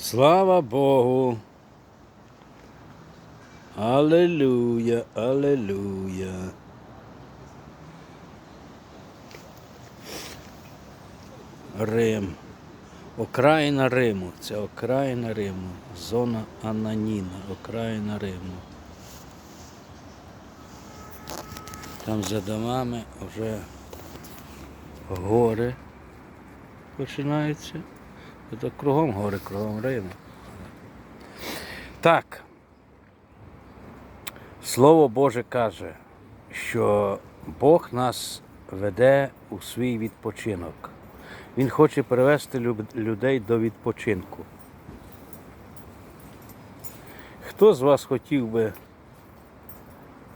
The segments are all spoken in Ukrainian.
Слава Богу. Алелуя, алелуя. Рим. Окраїна Риму. Це окраїна Риму. Зона Ананіна. Окраїна Риму. Там за домами вже гори починаються. Це кругом гори, кругом Риму. Так. Слово Боже каже, що Бог нас веде у свій відпочинок. Він хоче привести людей до відпочинку. Хто з вас хотів би,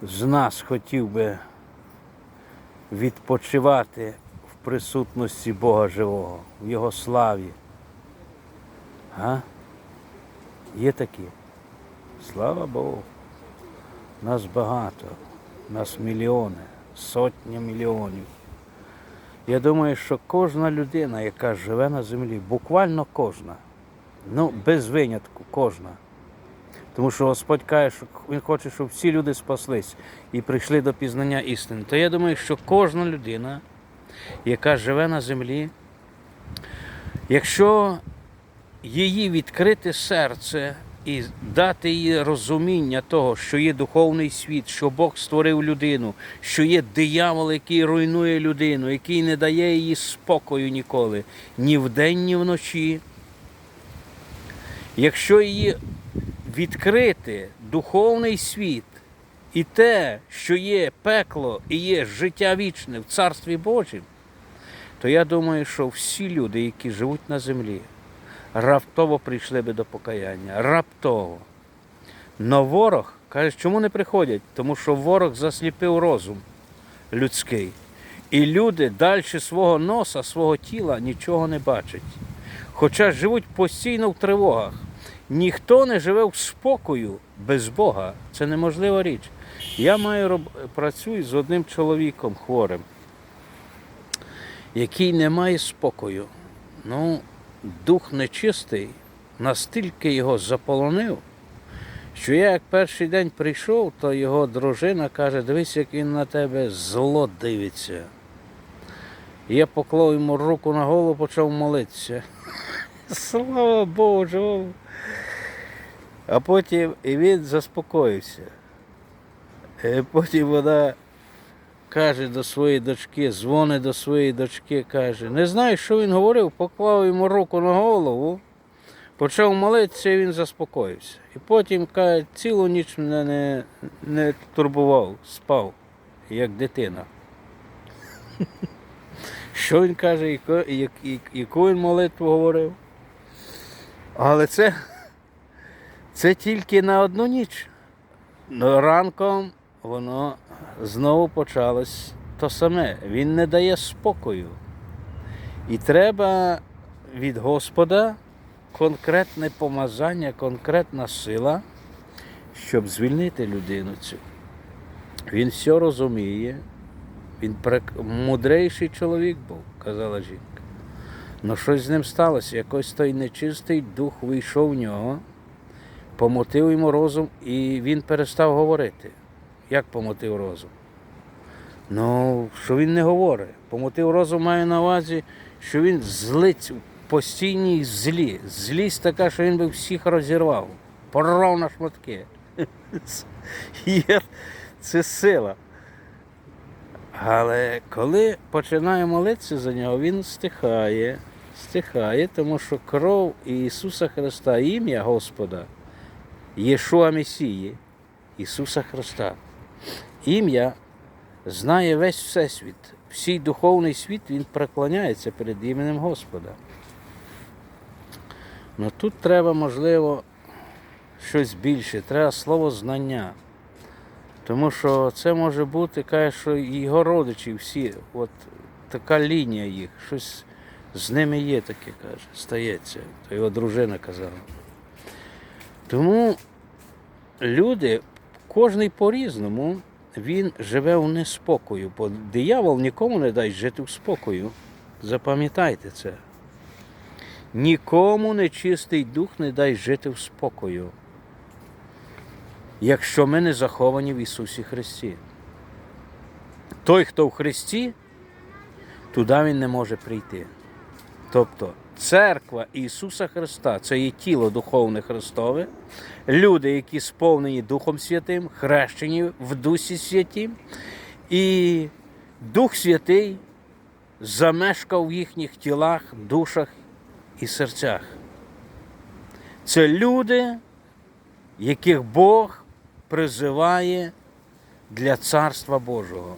з нас хотів би відпочивати в присутності Бога живого, в Його славі? А? Є такі. Слава Богу. Нас багато, нас мільйони, сотні мільйонів. Я думаю, що кожна людина, яка живе на землі, буквально кожна, ну без винятку, кожна. Тому що Господь каже, що Він хоче, щоб всі люди спаслись і прийшли до пізнання істини. То я думаю, що кожна людина, яка живе на землі, якщо її відкрите серце і дати їй розуміння того, що є духовний світ, що Бог створив людину, що є диявол, який руйнує людину, який не дає їй спокою ніколи, ні вдень, ні вночі. Якщо її відкрити духовний світ і те, що є пекло і є життя вічне в Царстві Божім, то я думаю, що всі люди, які живуть на землі, раптово прийшли би до покаяння. Раптово. Но ворог каже, чому не приходять? Тому що ворог засліпив розум людський. І люди далі свого носа, свого тіла нічого не бачать. Хоча живуть постійно в тривогах. Ніхто не живе в спокою без Бога. Це неможлива річ. Я маю роб... працюю з одним чоловіком хворим, який не має спокою. Ну, дух нечистий настільки його заполонив, що я як перший день прийшов, то його дружина каже, дивись, як він на тебе зло дивиться. Я поклав йому руку на голову, почав молитися. Слава Богу! А потім і він заспокоївся. І потім вона каже до своєї дочки, дзвонить до своєї дочки, каже, не знаю, що він говорив, поклав йому руку на голову, почав молитися і він заспокоївся. І потім каже, цілу ніч мене не, не турбував, спав, як дитина. Що він каже, яку, як- як- яку він молитву говорив? Але це, це тільки на одну ніч. Ранком воно знову почалось то саме. Він не дає спокою. І треба від Господа конкретне помазання, конкретна сила, щоб звільнити людину цю. Він все розуміє, він мудрейший чоловік був, казала жінка. Ну щось з ним сталося. Якось той нечистий дух вийшов в нього, помотив йому розум, і він перестав говорити. Як помотив розум? Ну, що він не говорить. Помотив розум маю на увазі, що він злить в постійній злі. Злість така, що він би всіх розірвав, порвав на шматки. Це сила. Але коли починає молитися за нього, він стихає, стихає, тому що кров Ісуса Христа, ім'я Господа, Єшуа Месії, Ісуса Христа. Ім'я знає весь Всесвіт. Всій духовний світ він преклоняється перед іменем Господа. Ну тут треба, можливо, щось більше, треба слово знання. Тому що це може бути, каже, що його родичі всі, от така лінія їх, щось з ними є таке, каже, стається. То його дружина казала. Тому люди, кожний по-різному, він живе у неспокою, бо диявол нікому не дасть жити в спокою. Запам'ятайте це. нікому нечистий дух не дай жити в спокою, якщо ми не заховані в Ісусі Христі. Той, хто в Христі, туди він не може прийти. Тобто церква Ісуса Христа це є тіло духовне Христове, люди, які сповнені Духом Святим, хрещені в Дусі Святім, і Дух Святий замешкав в їхніх тілах, душах і серцях. Це люди, яких Бог призиває для Царства Божого.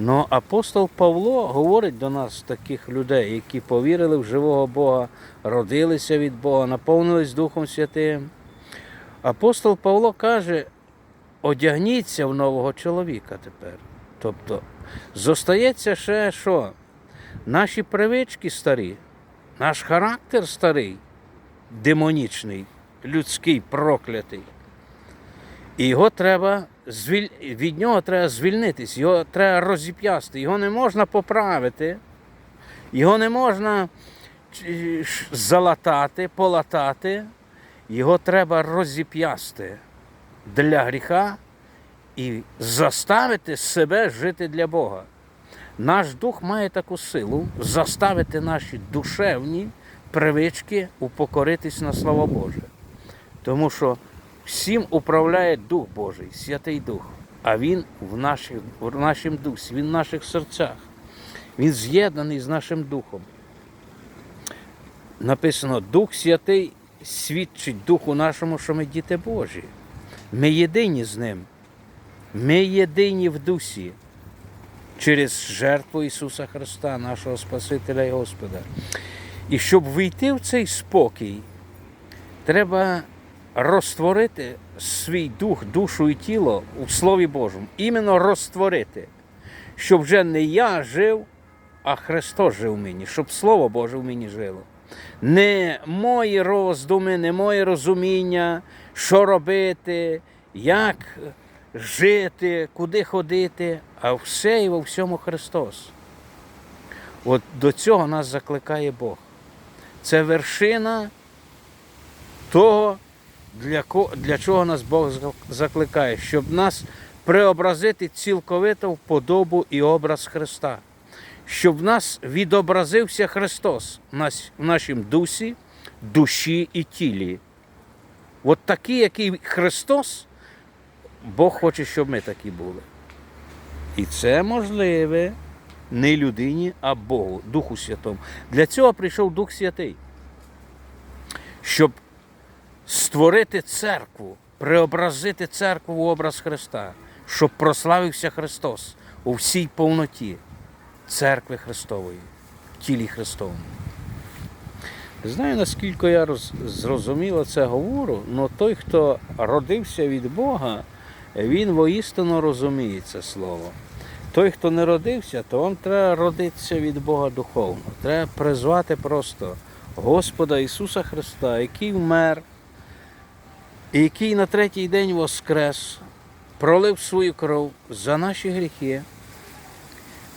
Но апостол Павло говорить до нас, таких людей, які повірили в живого Бога, родилися від Бога, наповнились Духом Святим. Апостол Павло каже: одягніться в нового чоловіка тепер. Тобто, зостається ще що? Наші привички старі, наш характер старий, демонічний, людський, проклятий. І його треба від нього треба звільнитись, його треба розіп'ясти, його не можна поправити, його не можна залатати, полатати, його треба розіп'ясти для гріха і заставити себе жити для Бога. Наш дух має таку силу заставити наші душевні привички упокоритись на слово Боже. Тому що всім управляє Дух Божий, Святий Дух, а Він в, наших, в нашому дусі, Він в наших серцях. Він з'єднаний з нашим Духом. Написано, Дух Святий свідчить Духу нашому, що ми діти Божі. Ми єдині з Ним. Ми єдині в дусі через жертву Ісуса Христа, нашого Спасителя і Господа. І щоб вийти в цей спокій, треба розтворити свій дух, душу і тіло у Слові Божому. Іменно розтворити, щоб вже не я жив, а Христос жив в мені, щоб Слово Боже в мені жило. Не мої роздуми, не моє розуміння, що робити, як жити, куди ходити, а все і во всьому Христос. От до цього нас закликає Бог. Це вершина того, для, для чого нас Бог закликає, щоб нас преобразити цілковито в подобу і образ Христа, щоб в нас відобразився Христос в нашім дусі, душі і тілі. От такий, який Христос, Бог хоче, щоб ми такі були. І це можливе не людині, а Богу, Духу Святому. Для цього прийшов Дух Святий, щоб створити церкву, преобразити церкву в образ Христа, щоб прославився Христос у всій повноті церкви Христової, в тілі Христовому. Знаю, наскільки я роз, зрозуміло це говорю, але той, хто родився від Бога, він воістину розуміє це слово. Той, хто не родився, то вам треба родитися від Бога духовно. Треба призвати просто Господа Ісуса Христа, який вмер, і який на третій день воскрес, пролив свою кров за наші гріхи,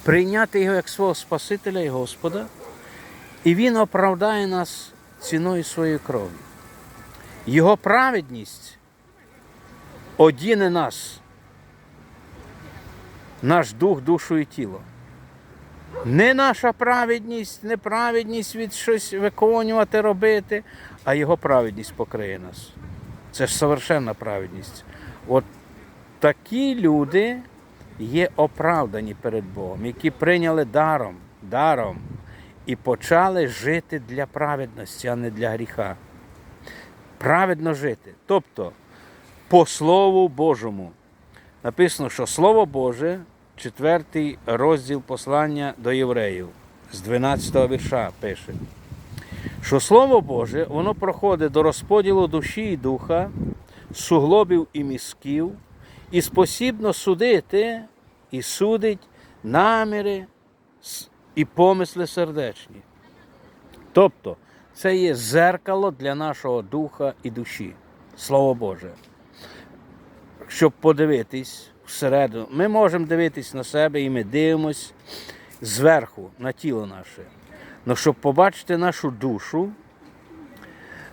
прийняти його як свого Спасителя і Господа, і Він оправдає нас ціною своєї крові. Його праведність одіне нас, наш дух, душу і тіло. Не наша праведність, не праведність від щось виконувати, робити, а Його праведність покриє нас. Це ж совершенна праведність. От такі люди є оправдані перед Богом, які прийняли даром, даром і почали жити для праведності, а не для гріха. Праведно жити. Тобто, по Слову Божому. Написано, що Слово Боже, четвертий розділ послання до євреїв, з 12 вірша пише, що Слово Боже, воно проходить до розподілу душі і духа, суглобів і мізків, і спосібно судити і судить наміри і помисли сердечні. Тобто, це є зеркало для нашого духа і душі, Слово Боже. Щоб подивитись всередину, ми можемо дивитись на себе і ми дивимось зверху на тіло наше. Но щоб побачити нашу душу,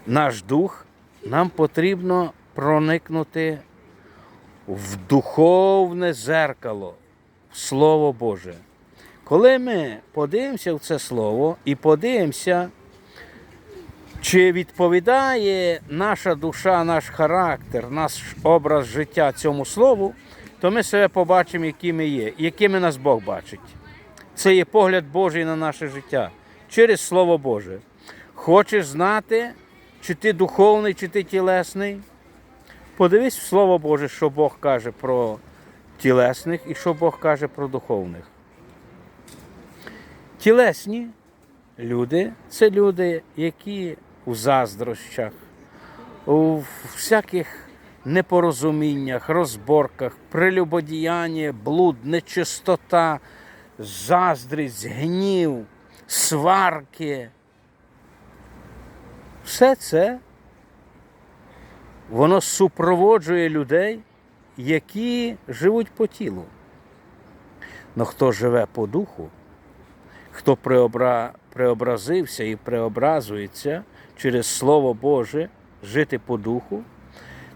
наш дух, нам потрібно проникнути в духовне зеркало, в Слово Боже. Коли ми подивимося в це слово і подивимося, чи відповідає наша душа, наш характер, наш образ життя цьому слову, то ми себе побачимо, які ми є, якими нас Бог бачить. Це є погляд Божий на наше життя через Слово Боже. Хочеш знати, чи ти духовний, чи ти тілесний? Подивись в Слово Боже, що Бог каже про тілесних і що Бог каже про духовних. Тілесні люди це люди, які у заздрощах, у всяких непорозуміннях, розборках, прелюбодіяння, блуд, нечистота, заздрість, гнів, сварки. Все це воно супроводжує людей, які живуть по тілу. Но хто живе по духу, хто преобра... преобразився і преобразується через Слово Боже жити по духу,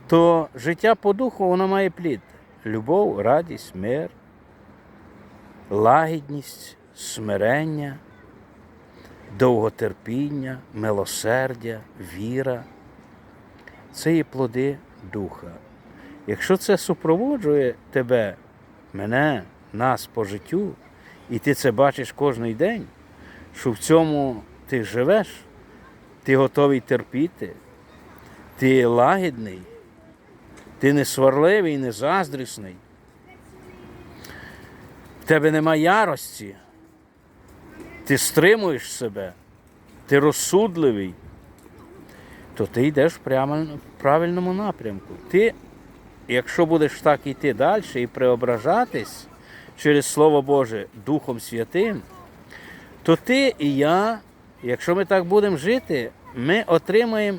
то життя по духу воно має плід. Любов, радість, мир, лагідність, смирення, довготерпіння, милосердя, віра. Це є плоди духа. Якщо це супроводжує тебе, мене, нас по життю, і ти це бачиш кожен день, що в цьому ти живеш, ти готовий терпіти, ти лагідний, ти не сварливий, не заздрісний, в тебе нема ярості, ти стримуєш себе, ти розсудливий, то ти йдеш в правильному напрямку. Ти, якщо будеш так йти далі і преображатись через Слово Боже Духом Святим, то ти і я, якщо ми так будемо жити, ми отримаємо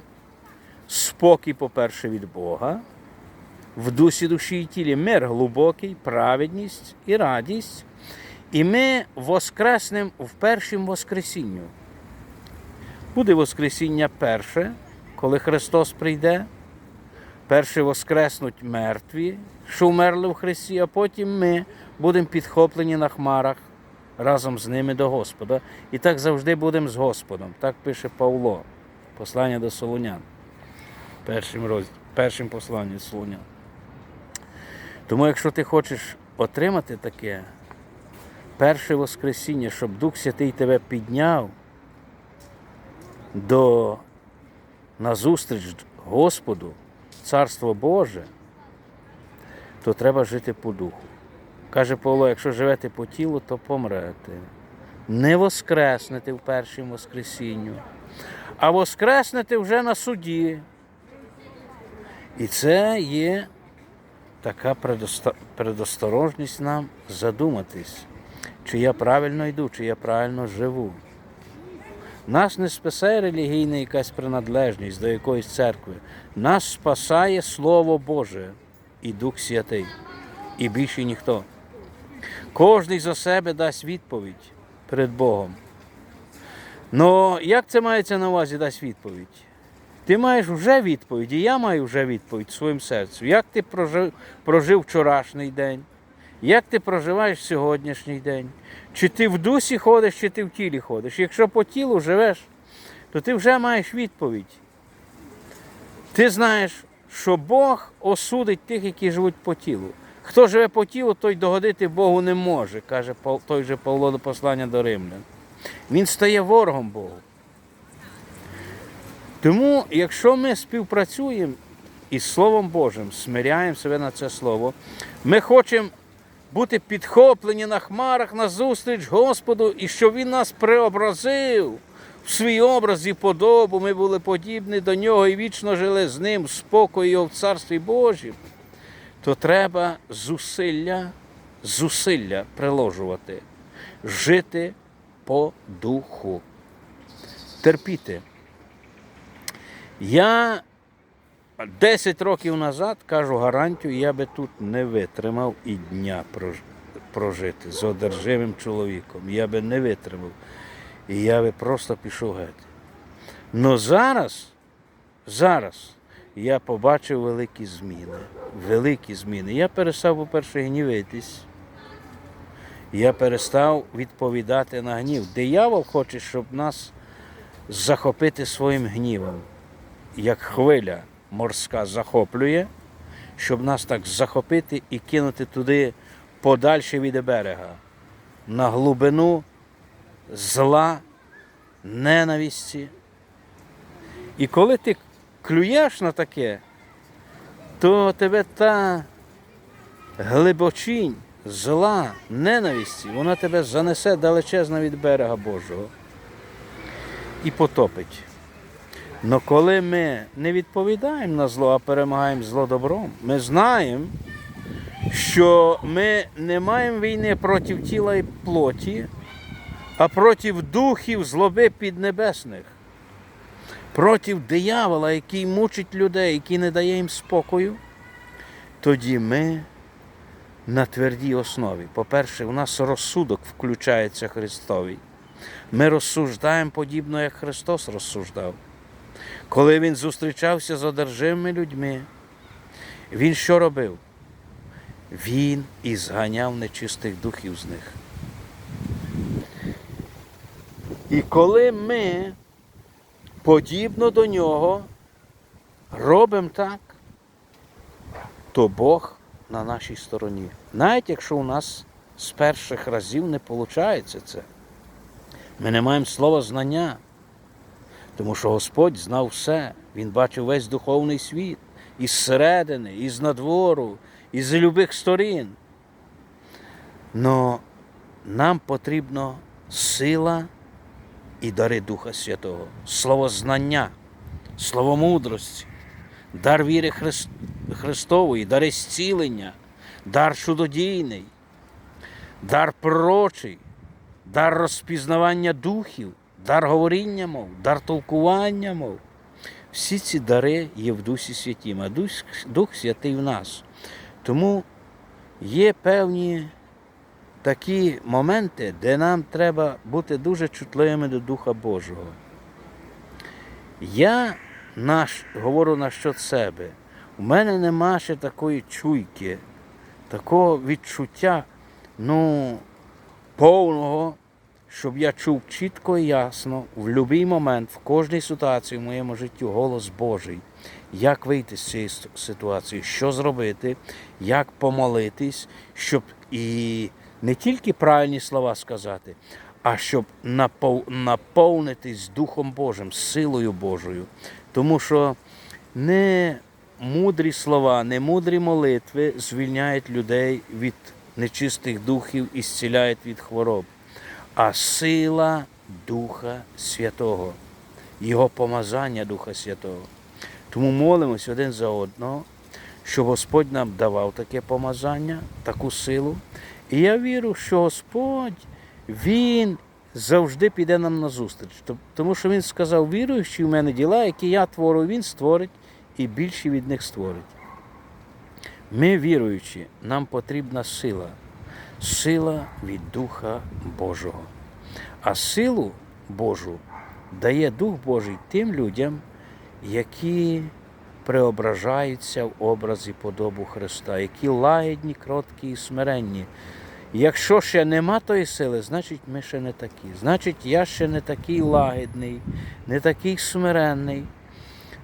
спокій, по-перше, від Бога, в дусі душі і тілі мир глибокий, праведність і радість. І ми воскреснемо в першому Воскресінню. Буде Воскресіння перше, коли Христос прийде. Перше воскреснуть мертві, що вмерли в Христі, а потім ми будемо підхоплені на хмарах разом з ними до Господа. І так завжди будемо з Господом. Так пише Павло, послання до Солонян, першим, роз... першим посланням Солонян. Тому, якщо ти хочеш отримати таке перше Воскресіння, щоб Дух Святий тебе підняв до назустріч Господу, Царство Боже, то треба жити по духу. Каже Павло, якщо живете по тілу, то помрете. Не воскреснете в першому Воскресінню, а воскреснете вже на суді. І це є така предосторожність нам задуматись, чи я правильно йду, чи я правильно живу. Нас не спасає релігійна якась принадлежність до якоїсь церкви. Нас спасає Слово Боже і Дух Святий, і більше ніхто. Кожний за себе дасть відповідь перед Богом. Ну, як це мається на увазі дасть відповідь? Ти маєш вже відповідь, і я маю вже відповідь в своєму серцю. Як ти прожив, прожив вчорашній день? Як ти проживаєш сьогоднішній день? Чи ти в дусі ходиш, чи ти в тілі ходиш? Якщо по тілу живеш, то ти вже маєш відповідь. Ти знаєш, що Бог осудить тих, які живуть по тілу. Хто живе по тілу, той догодити Богу не може, каже той же Павло до послання до Римлян. Він стає ворогом Богу. Тому, якщо ми співпрацюємо із Словом Божим, смиряємо себе на це Слово, ми хочемо бути підхоплені на хмарах на зустріч Господу, і щоб Він нас преобразив в свій образ і подобу. Ми були подібні до нього і вічно жили з ним в спокої Його в Царстві Божім, то треба зусилля, зусилля приложувати, жити по духу, терпіти. Я 10 років назад кажу гарантію, я би тут не витримав і дня прожити з одержимим чоловіком. Я би не витримав. І я би просто пішов геть. Но зараз, зараз я побачив великі зміни. Великі зміни. Я перестав, по-перше, гнівитись. Я перестав відповідати на гнів. Диявол хоче, щоб нас захопити своїм гнівом, як хвиля морська захоплює, щоб нас так захопити і кинути туди подальше від берега, на глибину зла, ненависті. І коли ти клюєш на таке, то тебе та глибочинь зла, ненависті, вона тебе занесе далечезно від берега Божого і потопить. Но коли ми не відповідаємо на зло, а перемагаємо зло добром, ми знаємо, що ми не маємо війни проти тіла і плоті, а проти духів злоби піднебесних, проти диявола, який мучить людей, який не дає їм спокою, тоді ми на твердій основі. По-перше, у нас розсудок включається Христовий. Ми розсуждаємо подібно, як Христос розсуждав. Коли Він зустрічався з одержимими людьми, Він що робив? Він і зганяв нечистих духів з них. І коли ми подібно до нього робимо так, то Бог на нашій стороні. Навіть якщо у нас з перших разів не виходить це. Ми не маємо слова знання, тому що Господь знав все. Він бачив весь духовний світ із середини, із надвору, із любих сторін. Но нам потрібна сила і дари Духа Святого, слово знання, слово мудрості, дар віри Христ... Христової, дар зцілення, дар чудодійний, дар пророчий, дар розпізнавання духів, дар говоріння мов, дар толкування мов. Всі ці дари є в Дусі Святім, а Дух, Святий в нас. Тому є певні такі моменти, де нам треба бути дуже чутливими до Духа Божого. Я наш, говорю насчет себе. У мене нема ще такої чуйки, такого відчуття, ну, повного, щоб я чув чітко і ясно в будь-який момент, в кожній ситуації в моєму житті голос Божий, як вийти з цієї ситуації, що зробити, як помолитись, щоб і не тільки правильні слова сказати, а щоб напов- наповнитись Духом Божим, силою Божою. Тому що не мудрі слова, не мудрі молитви звільняють людей від нечистих духів і зціляють від хвороб, а сила Духа Святого, Його помазання Духа Святого. Тому молимось один за одного, щоб Господь нам давав таке помазання, таку силу. І я вірю, що Господь, Він завжди піде нам на зустріч. Тому що Він сказав, віруючи в мене діла, які я творю, Він створить і більше від них створить. Ми, віруючи, нам потрібна сила, сила від Духа Божого. А силу Божу дає Дух Божий тим людям, які преображаються в образ і подобу Христа, які лагідні, кроткі і смиренні. Якщо ще нема тої сили, значить ми ще не такі. Значить, я ще не такий лагідний, не такий смиренний,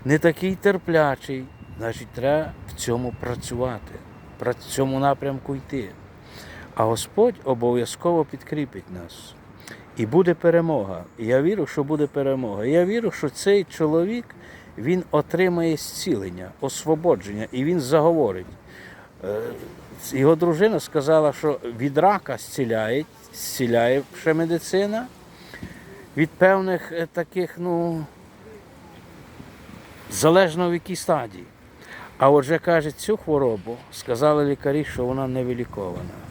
не такий терплячий. Значить, треба в цьому працювати, в цьому напрямку йти. А Господь обов'язково підкріпить нас. І буде перемога. Я вірю, що буде перемога. Я вірю, що цей чоловік він отримає зцілення, освободження, і він заговорить. Е, Його дружина сказала, що від рака зціляє, зціляє ще медицина, від певних е, таких, ну, залежно в якій стадії. А отже, каже, цю хворобу сказали лікарі, що вона невилікована.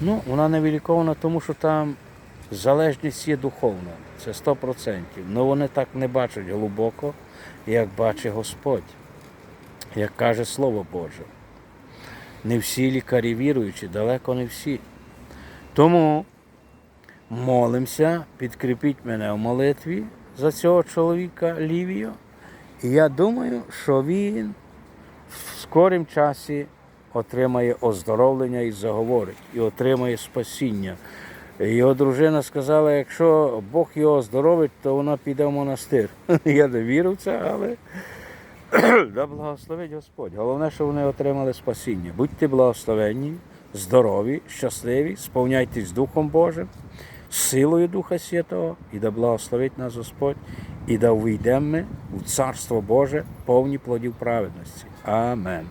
Ну, вона невилікована, тому що там залежність є духовна, це 100%. Але вони так не бачать глибоко, як бачить Господь, як каже Слово Боже. Не всі лікарі віруючі, далеко не всі. Тому молимося, підкріпіть мене в молитві за цього чоловіка Лівію. І я думаю, що він в скорім часі отримає оздоровлення і заговорить, і отримає спасіння. Його дружина сказала, якщо Бог його оздоровить, то вона піде в монастир. Я не вірю в це, але да благословить Господь. Головне, що вони отримали спасіння. Будьте благословенні, здорові, щасливі, сповняйтесь Духом Божим, силою Духа Святого, і да благословить нас Господь, і да увійдемо ми у Царство Боже повні плодів праведності. Амен.